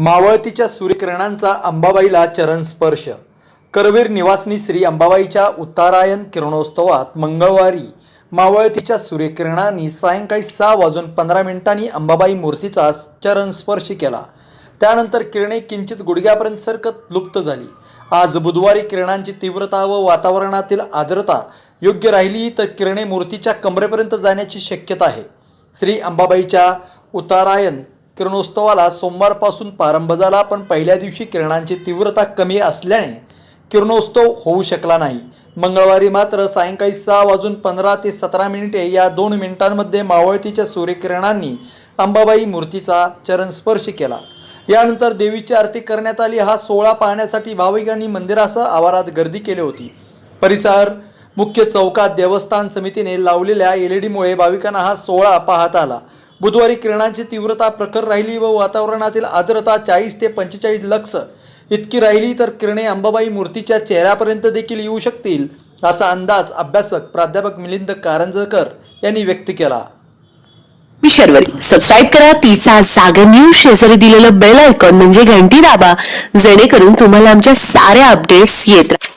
मावळतीच्या सूर्यकिरणांचा अंबाबाईला चरण स्पर्श. करवीर निवासनी श्री अंबाबाईच्या उत्तरायण किरणोत्सवात मंगळवारी मावळतीच्या सूर्यकिरणांनी सायंकाळी सहा वाजून पंधरा मिनिटांनी अंबाबाई मूर्तीचा चरण स्पर्श केला. त्यानंतर किरणे किंचित गुडघ्यापर्यंत सरकत लुप्त झाली. आज बुधवारी किरणांची तीव्रता व वातावरणातील आर्द्रता योग्य राहिली तर किरणे मूर्तीच्या कमरेपर्यंत जाण्याची शक्यता आहे. श्री अंबाबाईच्या उत्तरायण किरणोत्सवाला सोमवारपासून प्रारंभ झाला पण पहिल्या दिवशी किरणांची तीव्रता कमी असल्याने किरणोत्सव होऊ शकला नाही. मंगळवारी मात्र सायंकाळी सहा वाजून पंधरा ते सतरा मिनिटे या दोन मिनिटांमध्ये मावळतीच्या सूर्यकिरणांनी अंबाबाई मूर्तीचा चरणस्पर्श केला. यानंतर देवीची आरती करण्यात आली. हा सोहळा पाहण्यासाठी भाविकांनी मंदिरासह आवारात गर्दी केली होती. परिसर मुख्य चौकात देवस्थान समितीने लावलेल्या एल ई डीमुळे भाविकांना हा सोहळा पाहता आला. बुधवारी किरणांची तीव्रता प्रखर राहिली व वातावरणातील आर्द्रता चाळीस ते पंचेचाळीस लक्ष इतकी राहिली तर किरणे अंबाबाई मूर्तीच्या चेहऱ्यापर्यंत देखील येऊ शकतील असा अंदाज अभ्यासक प्राध्यापक मिलिंद कारंजकर यांनी व्यक्त केला. मी शर्वरी. सबस्क्राईब करा. तिचा सागर न्यूज शेजारी दिलेलं बेल आयकॉन म्हणजे घंटी दाबा. जेणेकरून तुम्हाला आमच्या साऱ्या अपडेट्स येत राहतील